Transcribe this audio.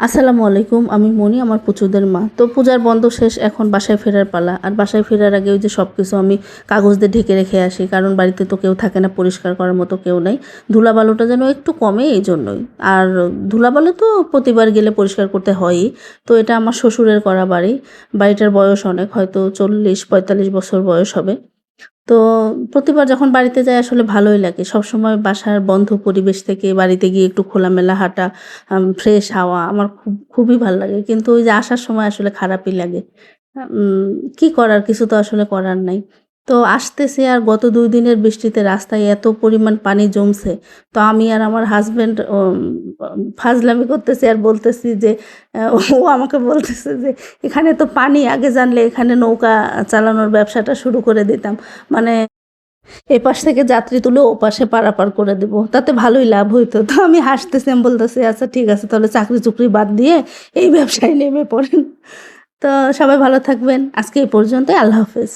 আসসালামু আলাইকুম, আমি মনি, আমার পুচুদের মা। তো পূজার বন্ধ শেষ, এখন বাসায় ফেরার পালা। আর বাসায় ফেরার আগে ওই যে সব কিছু আমি কাগজ দিয়ে ঢেকে রেখে আসি, কারণ বাড়িতে তো কেউ থাকে না, পরিষ্কার করার মতো কেউ নেই। ধুলাবালুটা যেন একটু কমে এই জন্যই। আর ধুলাবালু তো প্রতিবার গেলে পরিষ্কার করতে হয়ই। তো এটা আমার শ্বশুরের করা বাড়ি। বাড়িটার বয়স অনেক, হয়তো চল্লিশ, পঁয়তাল্লিশ বছর বয়স হবে। তো প্রতিবার যখন বাড়িতে যাই আসলে ভালোই লাগে। সবসময় বাসার বন্ধ পরিবেশ থেকে বাড়িতে গিয়ে একটু খোলামেলা হাঁটা ফ্রেশ হাওয়া আমার খুব, খুবই ভালো লাগে। কিন্তু ওই যে আসার সময় আসলে খারাপই লাগে। কি করার? কিছু তো আসলে করার নাই। তো আসতেছে আর গত দুই দিনের বৃষ্টিতে রাস্তায় এত পরিমাণ পানি জমছে। তো আমি আর আমার হাজব্যান্ড ফাজলামি করতেছি আর বলতেছি যে ও আমাকে বলতেছে যে, এখানে তো পানি, আগে জানলে এখানে নৌকা চালানোর ব্যবসাটা শুরু করে দিতাম। মানে এ পাশ থেকে যাত্রী তুলে ও পাশে পারাপার করে দেবো। তাতে ভালোই লাভ হইতো। তো আমি হাসতেছি, আমি বলতেছি আচ্ছা ঠিক আছে, তাহলে চাকরি চুকরি বাদ দিয়ে এই ব্যবসায় নেমে পড়েন। তো সবাই ভালো থাকবেন। আজকে এই পর্যন্তই, আল্লাহ হাফেজ।